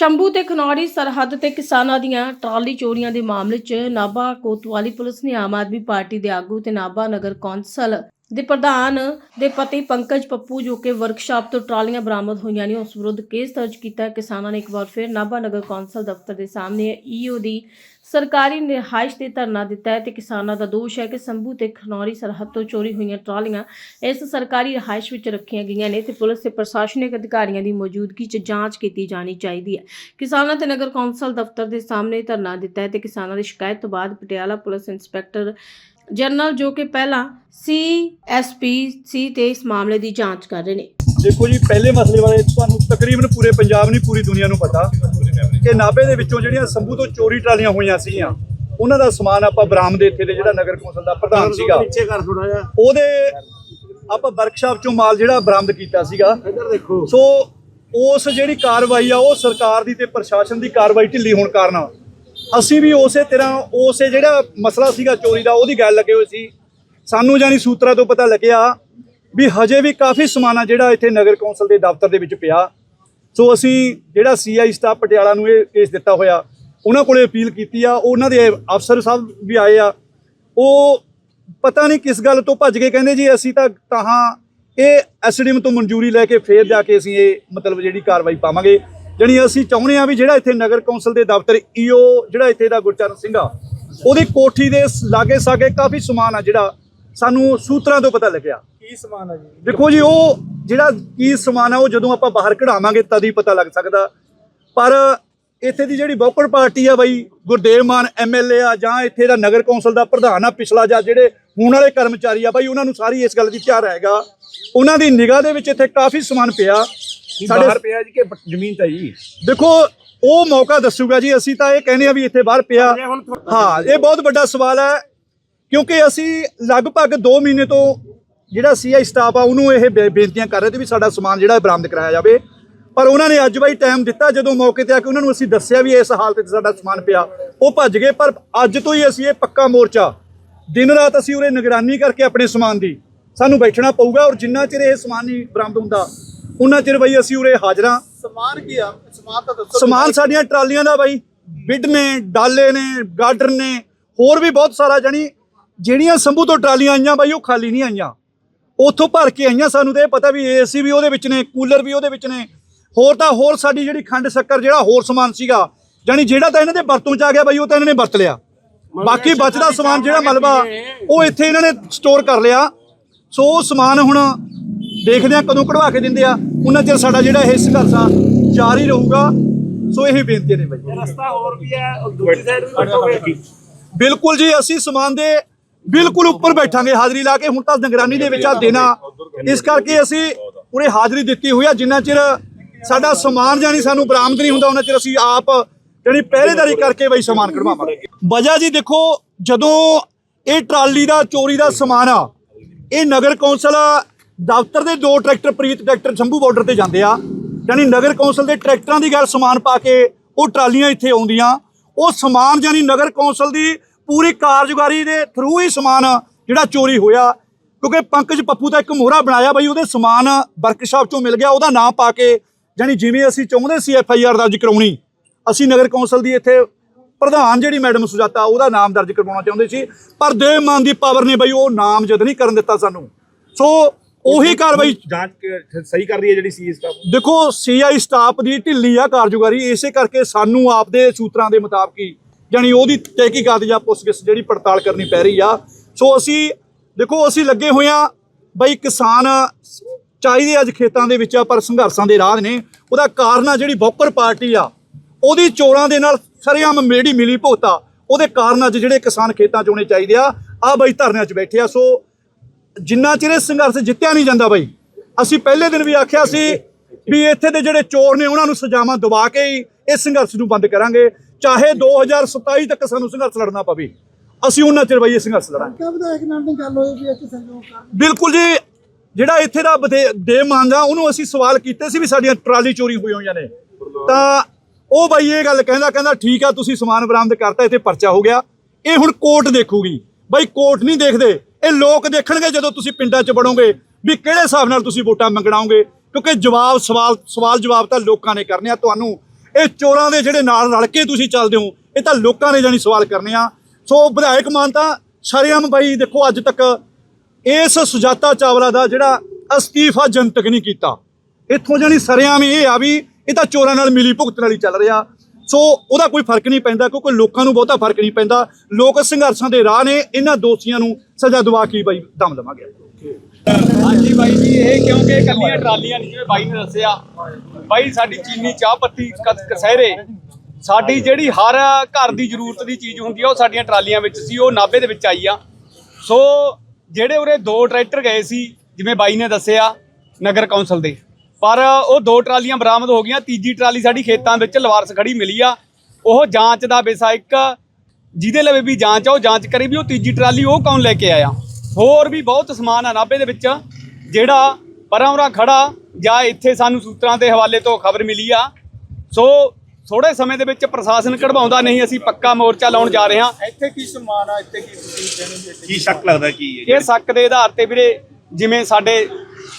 ਸ਼ੰਭੂ ਤੇ ਖਨੌਰੀ ਸਰਹੱਦ ਤੇ ਕਿਸਾਨਾਂ ਦੀਆਂ ਟਰਾਲੀ ਚੋਰੀਆਂ ਦੇ ਮਾਮਲੇ 'ਚ ਨਾਭਾ ਕੋਤਵਾਲੀ ਪੁਲਿਸ ਨੇ ਆਮ ਆਦਮੀ ਪਾਰਟੀ ਦੇ ਆਗੂ ਤੇ ਨਾਭਾ ਨਗਰ ਕੌਂਸਲ ਦੇ ਪ੍ਰਧਾਨ ਦੇ ਪਤੀ ਪੰਕਜ ਪੱਪੂ, ਜੋ ਕਿ ਵਰਕਸ਼ਾਪ ਤੋਂ ਟਰਾਲੀਆਂ ਬਰਾਮਦ ਹੋਈਆਂ ਨੇ, ਉਸ ਵਿਰੁੱਧ ਕੇਸ ਦਰਜ ਕੀਤਾ ਕਿਸਾਨਾਂ ਨੇ ਇੱਕ ਵਾਰ ਫਿਰ ਨਾਭਾ ਨਗਰ ਕੌਂਸਲ ਦਫ਼ਤਰ ਦੇ ਸਾਹਮਣੇ ਈਓ ਦੀ ਸਰਕਾਰੀ ਰਿਹਾਇਸ਼ ਤੇ ਧਰਨਾ ਦਿੱਤਾ ਹੈ ਤੇ ਕਿਸਾਨਾਂ ਦਾ ਦੋਸ਼ ਹੈ ਕਿ ਸੰਭੂ ਤੇ ਖਨੌਰੀ ਸਰਹੱਦ ਤੋਂ ਚੋਰੀ ਹੋਈਆਂ ਟਰਾਲੀਆਂ ਇਸ ਸਰਕਾਰੀ ਰਿਹਾਇਸ਼ ਵਿੱਚ ਰੱਖੀਆਂ ਗਈਆਂ ਨੇ ਤੇ ਪੁਲਿਸ ਤੇ ਪ੍ਰਸ਼ਾਸਨਿਕ ਅਧਿਕਾਰੀਆਂ ਦੀ ਮੌਜੂਦਗੀ 'ਚ ਜਾਂਚ ਕੀਤੀ ਜਾਣੀ ਚਾਹੀਦੀ ਹੈ। ਕਿਸਾਨਾਂ ਤੇ ਨਗਰ ਕੌਂਸਲ ਦਫ਼ਤਰ ਦੇ ਸਾਹਮਣੇ ਧਰਨਾ ਦਿੱਤਾ ਹੈ ਤੇ ਕਿਸਾਨਾਂ ਦੀ ਸ਼ਿਕਾਇਤ ਤੋਂ ਬਾਅਦ ਪਟਿਆਲਾ ਪੁਲਿਸ ਇੰਸਪੈਕਟਰ ਜਨਰਲ, ਜੋ ਕਿ ਪਹਿਲਾਂ ਸੀਐਸਪੀ ਸੀ ਤੇ ਇਸ ਮਾਮਲੇ ਦੀ ਜਾਂਚ ਕਰ ਰਹੇ ਨੇ। ਦੇਖੋ ਜੀ ਪਹਿਲੇ ਮਸਲੇ ਬਾਰੇ ਤੁਹਾਨੂੰ ਤਕਰੀਬਨ ਪੂਰੇ ਪੰਜਾਬ ਨਹੀਂ ਪੂਰੀ ਦੁਨੀਆ ਨੂੰ ਪਤਾ ਕਿ ਨਾਭੇ ਦੇ ਵਿੱਚੋਂ ਜਿਹੜੀਆਂ ਸੰਭੂ ਤੋਂ ਚੋਰੀ ਟਰਾਲੀਆਂ ਹੋਈਆਂ ਸੀਗੀਆਂ ਉਹਨਾਂ ਦਾ ਸਮਾਨ ਆਪਾਂ ਬਰਾਮਦ ਇੱਥੇ ਦੇ ਜਿਹੜਾ ਨਗਰ ਕੌਂਸਲ ਦਾ ਪ੍ਰਧਾਨ ਸੀਗਾ ਪਿੱਛੇ ਕਰ ਥੋੜਾ ਜਿਹਾ। ਉਹਦੇ ਆਪਾਂ ਵਰਕਸ਼ਾਪ ਚੋਂ ਮਾਲ ਜਿਹੜਾ ਬਰਾਮਦ ਕੀਤਾ ਸੀਗਾ। ਇੱਧਰ ਦੇਖੋ। ਸੋ ਉਸ ਜਿਹੜੀ ਕਾਰਵਾਈ ਆ ਉਹ ਸਰਕਾਰ ਦੀ ਤੇ ਪ੍ਰਸ਼ਾਸਨ ਦੀ ਕਾਰਵਾਈ ਢਿੱਲੀ ਹੋਣ ਕਾਰਨ ਅਸੀਂ ਵੀ ਉਸੇ ਤਰ੍ਹਾਂ ਉਸੇ ਜਿਹੜਾ ਮਸਲਾ ਸੀਗਾ ਚੋਰੀ ਦਾ ਉਹਦੀ ਗੱਲ ਲੱਗੇ ਹੋਏ ਸੀ। ਸਾਨੂੰ ਜਾਨੀ ਸੂਤਰਾਂ ਤੋਂ ਪਤਾ ਲੱਗਿਆ ਵੀ ਹਜੇ ਵੀ ਕਾਫੀ ਸਮਾਨ ਆ ਜਿਹੜਾ ਇੱਥੇ ਨਗਰ ਕੌਂਸਲ ਦੇ ਦਫ਼ਤਰ ਦੇ ਵਿੱਚ ਪਿਆ। ਸੋ ਅਸੀਂ ਜਿਹੜਾ ਸੀਆਈ ਸਟਾਫ ਪਟਿਆਲਾ ਨੂੰ ਇਹ ਕੇਸ ਦਿੱਤਾ ਹੋਇਆ, ਉਹਨਾਂ ਕੋਲੇ ਅਪੀਲ ਕੀਤੀ ਆ ਉਹਨਾਂ ਦੇ ਅਫਸਰ ਸਾਹਿਬ ਵੀ ਆਏ ਆ। ਉਹ ਪਤਾ ਨਹੀਂ ਕਿਸ ਗੱਲ ਤੋਂ ਭੱਜ ਕੇ ਕਹਿੰਦੇ ਜੀ ਅਸੀਂ ਤਾਂ ਤਾਹਾਂ ਇਹ ਐਸਡੀਐਮ ਤੋਂ ਮਨਜ਼ੂਰੀ ਲੈ ਕੇ ਫੇਰ ਜਾ ਕੇ ਅਸੀਂ ਇਹ ਮਤਲਬ ਜਿਹੜੀ ਕਾਰਵਾਈ ਪਾਵਾਂਗੇ। ਜਣੀ ਅਸੀਂ ਚਾਹੁੰਦੇ ਆ ਵੀ ਜਿਹੜਾ ਇੱਥੇ ਨਗਰ ਕੌਂਸਲ ਦੇ ਦਫ਼ਤਰ ਈਓ ਜਿਹੜਾ ਇੱਥੇ ਦਾ ਗੁਰਚਰਨ ਸਿੰਘ ਆ, ਉਹਦੀ ਕੋਠੀ ਦੇ ਲਾਗੇ ਸਾਗੇ ਕਾਫੀ ਸਮਾਨ ਆ ਜਿਹੜਾ ਸਾਨੂੰ ਸੂਤਰਾਂ ਤੋਂ ਪਤਾ ਲੱਗਿਆ। ਕੀ ਸਮਾਨ ਆ ਜੀ? ਦੇਖੋ ਜੀ ਉਹ ਜਿਹੜਾ ਕੀ ਸਮਾਨ ਆ ਉਹ ਜਦੋਂ ਆਪਾਂ ਬਾਹਰ ਕਢਾਵਾਂਗੇ ਤਦ ਹੀ ਪਤਾ ਲੱਗ ਸਕਦਾ। ਪਰ ਇੱਥੇ ਦੀ ਜਿਹੜੀ ਬੌਕੜ ਪਾਰਟੀ ਆ ਬਾਈ ਗੁਰਦੇਵ ਮਾਨ ਐਮਐਲਏ ਆ ਜਾਂ ਇੱਥੇ ਦਾ ਨਗਰ ਕੌਂਸਲ ਦਾ ਪ੍ਰਧਾਨ ਆ ਪਿਛਲਾ ਜਾਂ ਜਿਹੜੇ ਹੁਣ ਵਾਲੇ ਕਰਮਚਾਰੀ ਆ ਬਾਈ ਉਹਨਾਂ ਨੂੰ ਸਾਰੀ ਇਸ ਗੱਲ ਦੀ ਧਿਆਨ ਹੈਗਾ ਉਹਨਾਂ ਦੀ ਨਿਗਾਹ ਦੇ ਵਿੱਚ ਇੱਥੇ ਕਾਫੀ ਸਮਾਨ ਪਿਆ। ਬਾਹਰ ਪਿਆ ਜੀ ਕਿ ਜ਼ਮੀਨ ਤਾਂ ਜੀ? ਦੇਖੋ ਉਹ ਮੌਕਾ ਦੱਸੂਗਾ ਜੀ ਅਸੀਂ ਤਾਂ ਇਹ ਕਹਿੰਦੇ ਆ ਵੀ ਇੱਥੇ ਬਾਹਰ ਪਿਆ। ਹਾਂ ਇਹ ਬਹੁਤ ਵੱਡਾ ਸਵਾਲ ਹੈ। ਕਿਉਂਕਿ ਅਸੀਂ ਲਗਭਗ 2 ਮਹੀਨੇ ਤੋਂ ਜਿਹੜਾ ਸੀਆਈ ਸਟਾਫ ਆ ਉਹਨੂੰ ਇਹ ਬੇਨਤੀਆਂ ਕਰ ਰਹੇ ਤੇ ਵੀ ਸਾਡਾ ਸਮਾਨ ਜਿਹੜਾ ਬਰਾਮਦ ਕਰਾਇਆ ਜਾਵੇ। ਪਰ ਉਹਨਾਂ ਨੇ ਅੱਜ ਬਾਈ ਟਾਈਮ ਦਿੱਤਾ ਜਦੋਂ ਮੌਕੇ ਤੇ ਆ ਕੇ ਉਹਨਾਂ ਨੂੰ ਅਸੀਂ ਦੱਸਿਆ ਵੀ ਇਸ ਹਾਲਤ 'ਚ ਸਾਡਾ ਸਮਾਨ ਪਿਆ ਉਹ ਭੱਜ ਗਏ। ਪਰ ਅੱਜ ਤੋਂ ਹੀ ਅਸੀਂ ਇਹ ਪੱਕਾ ਮੋਰਚਾ ਦਿਨ ਰਾਤ ਅਸੀਂ ਉਰੇ ਨਿਗਰਾਨੀ ਕਰਕੇ ਆਪਣੇ ਸਮਾਨ ਦੀ ਸਾਨੂੰ ਬੈਠਣਾ ਪਊਗਾ ਔਰ ਜਿੰਨਾ ਚਿਰ ਇਹ ਸਮਾਨ ਨਹੀਂ ਬਰਾਮਦ ਹੁੰਦਾ ਉਹਨਾਂ ਚਿਰ ਬਈ ਅਸੀਂ ਉਰੇ ਹਾਜ਼ਰਾਂ ਸਮਾਨ ਕੀ ਆ? ਸਮਾਨ ਤਾਂ ਦੱਸੋ ਸਮਾਨ ਸਾਡੀਆਂ ਟਰਾਲੀਆਂ ਦਾ ਬਾਈ ਬਿੱਡ ਨੇ ਡਾਲੇ ਨੇ ਗਾਡਰ ਨੇ ਹੋਰ ਵੀ ਬਹੁਤ ਸਾਰਾ ਜਾਨੀ ਜਿਹੜੀਆਂ ਸੰਭੂ ਤੋਂ ਟਰਾਲੀਆਂ ਆਈਆਂ ਬਾਈ ਉਹ ਖਾਲੀ ਨਹੀਂ ਆਈਆਂ। ਉੱਥੋਂ ਭਰ ਕੇ ਆਈਆਂ ਸਾਨੂੰ ਤੇ ਇਹ ਪਤਾ ਵੀ ਏਸੀ ਵੀ ਉਹਦੇ ਵਿੱਚ ਨੇ ਕੂਲਰ ਵੀ ਉਹਦੇ ਵਿੱਚ ਨੇ। ਹੋਰ ਤਾਂ ਹੋਰ ਸਾਡੀ ਜਿਹੜੀ ਖੰਡ ਸ਼ੱਕਰ ਜਿਹੜਾ ਹੋਰ ਸਮਾਨ ਸੀਗਾ ਜਾਨੀ ਜਿਹੜਾ ਤਾਂ ਇਹਨਾਂ ਦੇ ਵਰਤੋਂ ਚ ਆ ਗਿਆ ਬਾਈ ਉਹ ਤਾਂ ਇਹਨਾਂ ਨੇ ਵਰਤ ਲਿਆ। ਬਾਕੀ ਬਚਦਾ ਸਮਾਨ ਜਿਹੜਾ ਮਲਬਾ ਉਹ ਇੱਥੇ ਇਹਨਾਂ ਨੇ ਸਟੋਰ ਕਰ ਲਿਆ। ਸੋ ਉਹ ਸਮਾਨ ਹੁਣ ਦੇਖਦੇ ਆ ਕਦੋਂ ਕਢਵਾ ਕੇ ਦਿੰਦੇ ਆ। ਉਹਨਾਂ ਚਿਰ ਸਾਡਾ ਜਿਹੜਾ ਇਹ ਸੰਘਰਸ਼ ਆ ਜਾਰੀ ਰਹੂਗਾ। ਸੋ ਇਹ ਬੇਨਤੀ ਨੇ ਬਾਈ। ਰਸਤਾ ਹੋਰ ਵੀ ਹੈ ਦੂਜੀ ਸਾਈਡ ਵੀ ਬਿਲਕੁਲ ਜੀ ਅਸੀਂ ਸਮਾਨ ਦੇ ਬਿਲਕੁਲ ਉੱਪਰ ਬੈਠਾਂਗੇ ਹਾਜ਼ਰੀ ਲਾ ਕੇ ਹੁਣ ਤਾਂ ਨਿਗਰਾਨੀ ਦੇ ਵਿੱਚ ਆ ਦੇਣਾ। ਇਸ ਕਰਕੇ ਅਸੀਂ ਉਰੇ ਹਾਜ਼ਰੀ ਦਿੱਤੀ ਹੋਈ ਆ ਜਿੰਨਾ ਚਿਰ ਸਾਡਾ ਸਮਾਨ ਜਾਨੀ ਸਾਨੂੰ ਬਰਾਮਦ ਨਹੀਂ ਹੁੰਦਾ ਉਹਨਾਂ ਚਿਰ ਅਸੀਂ ਆਪ ਜਿਹੜੀ ਪਹਿਰੇਦਾਰੀ ਕਰਕੇ ਬਈ ਸਮਾਨ ਕਢਵਾਵਾਂਗੇ। ਵਜ੍ਹਾ ਜੀ ਦੇਖੋ ਜਦੋਂ ਇਹ ਟਰਾਲੀ ਦਾ ਚੋਰੀ ਦਾ ਸਮਾਨ ਆ ਇਹ ਨਗਰ ਕੌਂਸਲ ਦਫ਼ਤਰ ਦੇ ਦੋ tractor Preet tractor Shambhu border ਤੇ ਜਾਂਦੇ ਆ ਯਾਨੀ ਨਗਰ ਕੌਂਸਲ ਦੇ ਟਰੈਕਟਰਾਂ ਦੀ ਗੱਲ ਸਮਾਨ ਪਾ ਕੇ ਉਹ ਟਰਾਲੀਆਂ ਇੱਥੇ ਆਉਂਦੀਆਂ ਉਹ ਸਮਾਨ ਯਾਨੀ ਨਗਰ ਕੌਂਸਲ ਦੀ ਪੂਰੀ ਕਾਰਜਕਾਰੀ ਦੇ ਥਰੂ ਹੀ ਸਮਾਨ ਜਿਹੜਾ ਚੋਰੀ ਹੋਇਆ। ਕਿਉਂਕਿ ਪੰਕਜ ਪੱਪੂ ਦਾ ਇੱਕ ਮੋਹਰਾ ਬਣਾਇਆ ਬਈ ਉਹਦੇ ਸਮਾਨ ਵਰਕਸ਼ਾਪ ਚੋਂ ਮਿਲ ਗਿਆ ਉਹਦਾ ਨਾਮ ਪਾ ਕੇ ਯਾਨੀ ਜਿਵੇਂ ਅਸੀਂ ਚਾਹੁੰਦੇ ਸੀ ਐਫ ਆਈ ਆਰ ਦਰਜ ਕਰਾਉਣੀ ਅਸੀਂ ਨਗਰ ਕੌਂਸਲ ਦੀ ਇੱਥੇ ਪ੍ਰਧਾਨ ਜਿਹੜੀ ਮੈਡਮ ਸੁਜਾਤਾ ਉਹਦਾ ਨਾਮ ਦਰਜ ਕਰਵਾਉਣਾ ਚਾਹੁੰਦੇ ਸੀ ਪਰ ਦੇਵ ਮਾਨ ਦੀ ਪਾਵਰ ਨੇ ਬਈ ਉਹ ਨਾਮ ਜਦ ਨਹੀਂ ਕਰਨ ਦਿੱਤਾ ਸਾਨੂੰ। ਸੋ ਉਹੀ ਕਾਰਵਾਈ ਜਾਂਚ ਸਹੀ ਕਰ ਰਹੀ ਹੈ ਜਿਹੜੀ ਸੀ ਸਟਾਫ ਦੇਖੋ ਸੀਆਈ ਸਟਾਫ ਦੀ ਢਿੱਲੀ ਆ ਕਾਰਜਕਾਰੀ ਇਸੇ ਕਰਕੇ ਸਾਨੂੰ ਆਪਦੇ ਸੂਤਰਾਂ ਦੇ ਮੁਤਾਬਕ ਹੀ ਜਾਨੀ ਉਹਦੀ ਤਹਿਕੀਕਾਤ ਜਾਂ ਪੁੱਛਗਿੱਛ ਜਿਹੜੀ ਪੜਤਾਲ ਕਰਨੀ ਪੈ ਰਹੀ ਆ। ਸੋ ਅਸੀਂ, ਦੇਖੋ, ਅਸੀਂ ਲੱਗੇ ਹੋਏ ਆ, ਬਈ ਕਿਸਾਨ ਚਾਹੀਦੇ ਅੱਜ ਖੇਤਾਂ ਦੇ ਵਿੱਚ ਆ, ਪਰ ਸੰਘਰਸ਼ਾਂ ਦੇ ਰਾਹ ਨੇ। ਉਹਦਾ ਕਾਰਨ ਆ ਜਿਹੜੀ ਬੌਕਰ ਪਾਰਟੀ ਆ, ਉਹਦੀ ਚੋਰਾਂ ਦੇ ਨਾਲ ਸਰੇਆਮ ਮੇੜੀ ਮਿਲੀ ਭੋਤਾ ਉਹਦੇ ਕਾਰਨ ਅੱਜ ਜਿਹੜੇ ਕਿਸਾਨ ਖੇਤਾਂ 'ਚ ਹੋਣੇ ਚਾਹੀਦੇ ਆ ਆ ਬਈ ਧਰਨਿਆਂ 'ਚ ਬੈਠੇ ਆ। ਸੋ ਜਿੰਨਾ ਚਿਰ ਇਹ ਸੰਘਰਸ਼ ਜਿੱਤਿਆ ਨਹੀਂ ਜਾਂਦਾ ਬਾਈ, ਅਸੀਂ ਪਹਿਲੇ ਦਿਨ ਵੀ ਆਖਿਆ ਸੀ ਵੀ ਇੱਥੇ ਦੇ ਜਿਹੜੇ ਚੋਰ ਨੇ, ਉਹਨਾਂ ਨੂੰ ਸਜ਼ਾਵਾਂ ਦਵਾ ਕੇ ਹੀ ਇਸ ਸੰਘਰਸ਼ ਨੂੰ ਬੰਦ ਕਰਾਂਗੇ। ਚਾਹੇ 2027 ਤੱਕ ਸਾਨੂੰ ਸੰਘਰਸ਼ ਲੜਨਾ ਪਵੇ ਅਸੀਂ ਉਹਨਾਂ ਚਿਰ ਬਾਈ ਸੰਘਰਸ਼ ਲੜਾਂਗੇ। ਕਬ ਵਿਧਾਇਕ ਨਾਲ ਦੀ ਗੱਲ ਹੋਈ ਵੀ ਇੱਥੇ ਸੰਯੋਗ ਕਰ ਬਿਲਕੁਲ ਜੀ ਜਿਹੜਾ ਇੱਥੇ ਦਾ ਦੇਵ ਮਾਨਜਾ ਉਹਨੂੰ ਅਸੀਂ ਸਵਾਲ ਕੀਤੇ ਸੀ ਵੀ ਸਾਡੀਆਂ ਟਰਾਲੀ ਚੋਰੀ ਹੋਈ ਹੋਈਆਂ ਨੇ। ਤਾਂ ਉਹ ਬਾਈ ਇਹ ਗੱਲ ਕਹਿੰਦਾ ਕਹਿੰਦਾ ਠੀਕ ਆ ਤੁਸੀਂ ਸਮਾਨ ਬਰਾਮਦ ਕਰਤਾ ਇੱਥੇ ਪਰਚਾ ਹੋ ਗਿਆ। ਇਹ ਹੁਣ ਕੋਰਟ ਦੇਖੂਗੀ। ਬਾਈ ਕੋਰਟ ਨਹੀਂ ਦੇਖਦੇ ਇਹ ਲੋਕ ਦੇਖਣਗੇ ਜਦੋਂ ਤੁਸੀਂ ਪਿੰਡਾਂ 'ਚ ਵੜੋਗੇ ਵੀ ਕਿਹੜੇ ਹਿਸਾਬ ਨਾਲ ਤੁਸੀਂ ਵੋਟਾਂ ਮੰਗਣਾਓਗੇ। ਕਿਉਂਕਿ ਜਵਾਬ ਸਵਾਲ ਸਵਾਲ ਜਵਾਬ ਤਾਂ ਲੋਕਾਂ ਨੇ ਕਰਨੇ ਆ। ਤੁਹਾਨੂੰ ਇਹ ਚੋਰਾਂ ਦੇ ਜਿਹੜੇ ਨਾਲ ਰਲ ਕੇ ਤੁਸੀਂ ਚੱਲਦੇ ਹੋ, ਇਹ ਤਾਂ ਲੋਕਾਂ ਨੇ ਜਾਨੀ ਸਵਾਲ ਕਰਨੇ ਆ। ਸੋ ਵਿਧਾਇਕ ਮਾਨ ਤਾਂ ਸ਼ਰੇਆਮ ਬਾਈ, ਦੇਖੋ ਅੱਜ ਤੱਕ ਇਸ ਸੁਜਾਤਾ ਚਾਵਲਾ ਦਾ ਜਿਹੜਾ ਅਸਤੀਫਾ ਜਨਤਕ ਨਹੀਂ ਕੀਤਾ। ਇੱਥੋਂ ਜਾਨੀ ਸਰਿਆਮ ਇਹ ਆ ਵੀ ਇਹ ਤਾਂ ਚੋਰਾਂ ਨਾਲ ਮਿਲੀ ਭੁਗਤਣ ਵਾਲੀ ਚੱਲ ਰਿਹਾ। ਸੋ ਉਹਦਾ ਕੋਈ ਫ਼ਰਕ ਨਹੀਂ ਪੈਂਦਾ ਕਿਉਂਕਿ ਲੋਕਾਂ ਨੂੰ ਬਹੁਤਾ ਫ਼ਰਕ ਨਹੀਂ ਪੈਂਦਾ। ਲੋਕ ਸੰਘਰਸ਼ਾਂ ਦੇ ਰਾਹ ਨੇ, ਇਹਨਾਂ ਦੋਸ਼ੀਆਂ ਨੂੰ ਸਜ਼ਾ ਦਵਾ ਕੇ ਬਾਈ ਦਮ ਲਵਾਂਗੇ। ਹਾਂਜੀ ਬਾਈ ਜੀ, ਇਹ ਕਿਉਂਕਿ ਇਕੱਲੀਆਂ ਟਰਾਲੀਆਂ ਨਹੀਂ, ਜਿਵੇਂ ਬਾਈ ਨੇ ਦੱਸਿਆ। ਬਾਈ, ਸਾਡੀ ਚੀਨੀ ਚਾਹ ਪੱਤੀ ਕਸਹਿਰੇ, ਸਾਡੀ ਜਿਹੜੀ ਹਰ ਘਰ ਦੀ ਜ਼ਰੂਰਤ ਦੀ ਚੀਜ਼ ਹੁੰਦੀ ਆ, ਉਹ ਸਾਡੀਆਂ ਟਰਾਲੀਆਂ ਵਿੱਚ ਸੀ, ਉਹ ਨਾਭੇ ਦੇ ਵਿੱਚ ਆਈ ਆ। ਸੋ ਜਿਹੜੇ ਉਰੇ ਦੋ ਟਰੈਕਟਰ ਗਏ ਸੀ, ਜਿਵੇਂ ਬਾਈ ਨੇ ਦੱਸਿਆ, ਨਗਰ ਕੌਂਸਲ ਦੇ। ਪਰ ਉਹ ਦੋ ਟਰਾਲੀਆਂ ਬਰਾਮਦ ਹੋ ਗਈਆਂ। ਤੀਜੀ ਟਰਾਲੀ ਸਾਡੀ ਖੇਤਾਂ ਵਿੱਚ ਲਵਾਰਸ ਖੜੀ ਮਿਲੀ ਆ। ਉਹ ਜਾਂਚ ਦਾ ਵਿਸ਼ਾ ਇੱਕ ਜਿਹਦੇ ਲਵੇ ਵੀ ਜਾਂਚ ਆ ਉਹ ਜਾਂਚ ਕਰੇ ਵੀ ਉਹ ਤੀਜੀ ਟਰਾਲੀ ਉਹ ਕੌਣ ਲੈ ਕੇ ਆਇਆ। ਹੋਰ ਵੀ ਬਹੁਤ ਸਮਾਨ ਆ ਨਾਭੇ ਦੇ ਵਿੱਚ ਜਿਹੜਾ ਪਰਾਂ ਉਰਾਂ ਖੜਾ ਜਾਂ ਇੱਥੇ ਸਾਨੂੰ ਸੂਤਰਾਂ ਦੇ ਹਵਾਲੇ ਤੋਂ ਖਬਰ ਮਿਲੀ ਆ। ਸੋ ਥੋੜੇ ਸਮੇਂ ਦੇ ਵਿੱਚ ਪ੍ਰਸ਼ਾਸਨ ਕਢਵਾਉਂਦਾ ਨਹੀਂ ਅਸੀਂ ਪੱਕਾ ਮੋਰਚਾ ਲਾਉਣ ਜਾ ਰਹੇ ਹਾਂ। ਇੱਥੇ ਕੀ ਸਮਾਨ ਆ ਇੱਥੇ ਕੀ ਤੁਸੀਂ ਕਹਿੰਦੇ ਕੀ ਸ਼ੱਕ ਲੱਗਦਾ ਕੀ ਹੈ? ਇਹ ਸ਼ੱਕ ਦੇ ਆਧਾਰ ਤੇ ਵੀਰੇ ਜਿਵੇਂ ਸਾਡੇ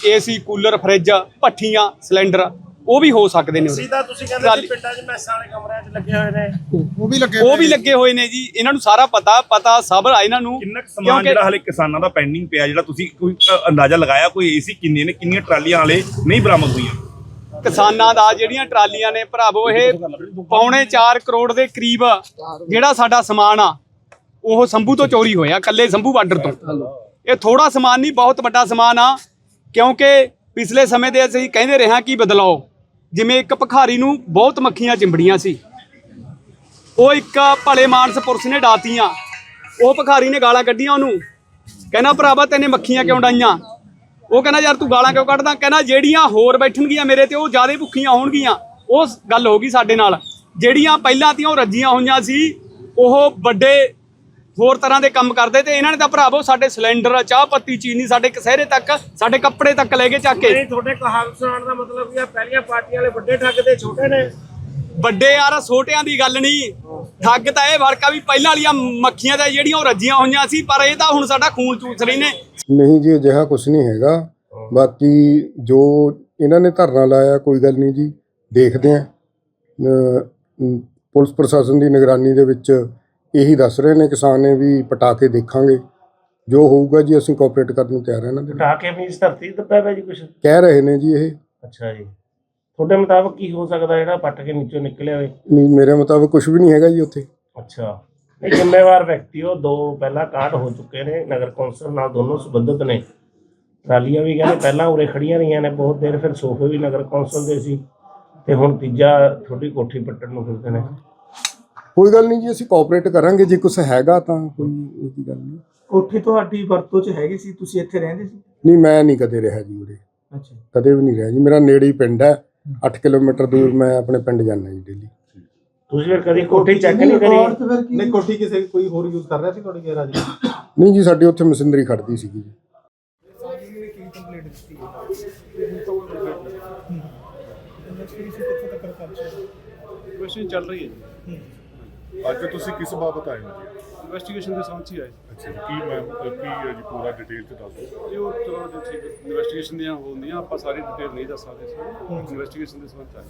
ਏਸੀ ਕੂਲਰ ਫਰਿੱਜ ਭੱਠੀਆਂ ਸਿਲੰਡਰ ਉਹ ਵੀ ਹੋ ਸਕਦੇ ਨੇ ਉਰੇ। ਤਾਂ ਤੁਸੀਂ ਕਹਿੰਦੇ ਸੀ ਪਿੰਡਾਂ 'ਚ ਮੈਸਾਂ ਵਾਲੇ ਕਮਰਿਆਂ 'ਚ ਲੱਗੇ ਹੋਏ ਨੇ। ਉਹ ਵੀ ਲੱਗੇ ਉਹ ਵੀ ਲੱਗੇ ਹੋਏ ਨੇ ਜੀ ਇਹਨਾਂ ਨੂੰ ਸਾਰਾ ਪਤਾ ਪਤਾ ਸਭ ਆ ਇਹਨਾਂ ਨੂੰ ਕਿੰਨਾ ਕੁ ਸਮਾਨ ਜਿਹੜਾ ਹਲੇ ਕਿਸਾਨਾਂ ਦਾ ਪੈਂਡਿੰਗ ਪਿਆ ਜਿਹੜਾ ਤੁਸੀਂ ਕੋਈ ਅ, ਅੰਦਾਜ਼ਾ ਲਗਾਇਆ ਕੋਈ ਏਸੀ ਕਿੰਨੇ ਨੇ ਕਿੰਨੀਆਂ ਟਰਾਲੀਆਂ ਹਲੇ ਨਹੀਂ ਬਰਾਮਦ ਹੋਈਆਂ? ਕਿਸਾਨਾਂ ਦਾ ਜਿਹੜੀਆਂ ਟਰਾਲੀਆਂ ਨੇ ਭਰਾਵੋ ਇਹ ਪੌਣੇ 4 ਕਰੋੜ ਦੇ ਕਰੀਬ ਜਿਹੜਾ ਸਾਡਾ ਸਮਾਨ ਆ ਉਹ ਸੰਭੂ ਤੋਂ ਚੋਰੀ ਹੋਇਆ ਕੱਲੇ ਸੰਭੂ ਬਾਰਡਰ ਤੋਂ। ਇਹ ਥੋੜਾ ਸਮਾਨ ਨਹੀਂ ਬਹੁਤ ਵੱਡਾ ਸਮਾਨ ਆ ਕਿਉਂਕਿ ਪਿਛਲੇ ਸਮੇਂ ਦੇ ਅਸੀਂ ਕਹਿੰਦੇ ਰਹੇ ਹਾਂ ਕਿ ਬਦਲਾਓ, ਜਿਵੇਂ ਇੱਕ ਭਖਾਰੀ ਨੂੰ ਬਹੁਤ ਮੱਖੀਆਂ ਚਿੰਬੜੀਆਂ ਸੀ। ਉਹ ਇੱਕ ਭਲੇ ਮਾਨਸ ਪੁਰਸ਼ ਨੇ ਡਾਤੀਆਂ। ਉਹ ਭਖਾਰੀ ਨੇ ਗਾਲਾਂ ਕੱਢੀਆਂ ਉਹਨੂੰ। ਕਹਿੰਦਾ, ਭਰਾਵਾ, ਤੈਨੇ ਮੱਖੀਆਂ ਕਿਉਂ ਡਾਈਆਂ? ਉਹ ਕਹਿੰਦਾ, ਯਾਰ, ਤੂੰ ਗਾਲਾਂ ਕਿਉਂ ਕੱਢਦਾ? ਕਹਿੰਦਾ, ਜਿਹੜੀਆਂ ਹੋਰ ਬੈਠਣਗੀਆਂ ਮੇਰੇ ਤੇ, ਉਹ ਜ਼ਿਆਦਾ ਭੁੱਖੀਆਂ ਹੋਣਗੀਆਂ। ਉਹ ਗੱਲ ਹੋ ਗਈ ਸਾਡੇ ਨਾਲ। ਜਿਹੜੀਆਂ ਪਹਿਲਾਂ ਤੀਆਂ ਉਹ ਰੱਜੀਆਂ ਹੋਈਆਂ ਸੀ, ਉਹ ਵੱਡੇ ਹੋਰ ਤਰ੍ਹਾਂ ਦੇ ਕੰਮ ਕਰਦੇ ਤੇ ਇਹਨਾਂ ਨੇ ਤਾਂ ਭਰਾਵੋ ਸਾਡੇ ਸਿਲੰਡਰ ਚਾਹ ਪੱਤੀ ਚੀਨੀ ਸਾਡੇ ਕਸਹਿਰੇ ਤੱਕ ਸਾਡੇ ਕੱਪੜੇ ਤੱਕ ਲੈ ਕੇ ਚੱਕ ਕੇ। ਨਹੀਂ ਤੁਹਾਡੇ ਕਹਾਵਤ ਸੁਣਾਉਣ ਦਾ ਮਤਲਬ ਇਹ ਪਹਿਲੀਆਂ ਪਾਰਟੀਆਂ ਵਾਲੇ ਵੱਡੇ ਠੱਗਦੇ ਛੋਟੇ ਨੇ। ਵੱਡੇ ਯਾਰ ਛੋਟਿਆਂ ਦੀ ਗੱਲ ਨਹੀਂ। ਠੱਗ ਤਾਂ ਇਹ ਫ਼ਰਕ ਆ ਵੀ ਪਹਿਲਾਂ ਵਾਲੀਆਂ ਮੱਖੀਆਂ ਤਾਂ ਜਿਹੜੀਆਂ ਉਹ ਰੱਜੀਆਂ ਹੋਈਆਂ ਸੀ ਪਰ ਇਹ ਤਾਂ ਹੁਣ ਸਾਡਾ ਖੂਨ ਚੂਸ ਰਹੀ ਨੇ। ਨਹੀਂ ਜੀ ਅਜਿਹਾ ਕੁਝ ਨਹੀਂ ਹੈਗਾ। ਬਾਕੀ ਜੋ ਇਹਨਾਂ ਨੇ ਧਰਨਾ ਲਾਇਆ ਕੋਈ ਗੱਲ ਨਹੀਂ ਜੀ ਦੇਖਦੇ ਆਂ ਪੁਲਿਸ ਪ੍ਰਸ਼ਾਸਨ ਦੀ ਨਿਗਰਾਨੀ ਦੇ ਵਿੱਚ ਇਹੀ ਦੱਸ ਰਹੇ ਨੇ ਕਿਸਾਨ ਨੇ ਵੀ ਪਟਾ ਕੇ ਦੇਖਾਂਗੇ। ਜੋ ਹੋਊਗਾ ਜੀ ਅਸੀਂ ਕੋਆਪਰੇਟ ਕਰਨ ਨੂੰ ਤਿਆਰ ਹਾਂ ਇਹਨਾਂ ਦੇ ਨਾਲ। ਕੇ ਵੀ ਇਸ ਧਰਤੀ ਤੇ ਦੱਬਿਆ ਪਿਆ ਜੀ ਕੁਛ? ਕਹਿ ਰਹੇ ਨੇ ਜੀ ਇਹ। ਅੱਛਾ ਜੀ। ਤੁਹਾਡੇ ਮੁਤਾਬਕ ਕੀ ਹੋ ਸਕਦਾ ਜਿਹੜਾ ਪੱਟ ਕੇ ਨੀਚੋਂ ਨਿਕਲਿਆ ਹੋਵੇ? ਨਹੀਂ ਮੇਰੇ ਮੁਤਾਬਕ ਕੁਝ ਵੀ ਨਹੀਂ ਹੈਗਾ ਜੀ ਉੱਥੇ। ਅੱਛਾ। ਇਹ ਜ਼ਿੰਮੇਵਾਰ ਵਿਅਕਤੀ ਉਹ ਦੋ ਪਹਿਲਾਂ ਕਾਟ ਹੋ ਚੁੱਕੇ ਨੇ ਨਗਰ ਕੌਂਸਲ ਨਾਲ ਦੋਨੋਂ ਸੰਬੰਧਿਤ ਨੇ। ਟਰਾਲੀਆਂ ਵੀ ਕਹਿੰਦੇ ਪਹਿਲਾਂ ਉਰੇ ਖੜੀਆਂ ਰਹੀਆਂ ਨੇ ਬਹੁਤ ਦੇਰ ਫਿਰ ਸੋਫੇ ਵੀ ਨਗਰ ਕੌਂਸਲ ਦੇ ਸੀ। ਤੇ ਹੁਣ ਤੀਜਾ ਛੋਟੀ ਕੋਠੀ ਪੱਟਣ ਨੂੰ ਫਿਰਦੇ ਨੇ। ਕੋਈ ਗੱਲ ਨਹੀਂ ਜੀ ਅਸੀਂ ਕੋਆਪਰੇਟ ਕਰਾਂਗੇ ਜੇ ਕੁਝ ਹੈਗਾ ਤਾਂ ਕੋਈ ਇਹਦੀ ਗੱਲ ਨਹੀਂ। ਕੋਠੀ ਤੁਹਾਡੀ ਵਰਤੋਂ 'ਚ ਹੈਗੀ ਸੀ ਤੁਸੀਂ ਇੱਥੇ ਰਹਿੰਦੇ ਸੀ? ਨਹੀਂ ਮੈਂ ਨਹੀਂ ਕਦੇ ਰਿਹਾ ਜੀ ਉਰੇ। ਅੱਛਾ। ਕਦੇ ਵੀ ਨਹੀਂ ਰਿਹਾ ਜੀ ਮੇਰਾ ਨੇੜੇ ਹੀ ਪਿੰਡ ਹੈ 8 ਕਿਲੋਮੀਟਰ ਦੂਰ ਮੈਂ ਆਪਣੇ ਪਿੰਡ ਜਾਂਦਾ ਜੀ ਡੇਲੀ। ਤੁਸੀਂ ਫਿਰ ਕਦੀ ਕੋਠੀ ਚੈੱਕ ਨਹੀਂ ਕਰੀ? ਨਹੀਂ ਕੋਠੀ ਕਿਸੇ ਕੋਈ ਹੋਰ ਯੂਜ਼ ਕਰ ਰਿਹਾ ਸੀ ਤੁਹਾਡੇ ਗੈਰਾਜ ਨਹੀਂ ਜੀ ਸਾਡੇ ਉੱਥੇ ਮਸ਼ੀਨਰੀ ਖੜਦੀ ਸੀਗੀ ਜੀ। ਇਨਵੈਸਟੀਗੇਸ਼ਨ ਚੱਲ ਰਹੀ ਹੈ ਜੀ। ਅੱਜ ਤੁਸੀਂ ਕਿਸ ਬਾਬਤ ਆਏ ਹੋ ਜੀ? ਇਨਵੈਸਟੀਗੇਸ਼ਨ ਦੇ ਸੰਬੰਧ 'ਚ ਹੀ ਆਏ। ਅੱਛਾ ਜੀ, ਕੀ ਮੈਂ ਕੀ ਹੈ ਜੀ ਪੂਰਾ ਡਿਟੇਲ ਚ ਦੱਸ ਦਿਓ? ਇਹ ਉਹ ਚਲੋ ਜੀ ਠੀਕ ਇਨਵੈਸਟੀਗੇਸ਼ਨ ਦੀਆਂ ਹੁੰਦੀਆਂ ਆਪਾਂ ਸਾਰੀ ਡਿਟੇਲ ਨਹੀਂ ਦੱਸ ਸਕਦੇ ਸੀ ਇਨਵੈਸਟੀਗੇਸ਼ਨ ਦੇ ਸੰਬੰਧ 'ਚ ਆਏ।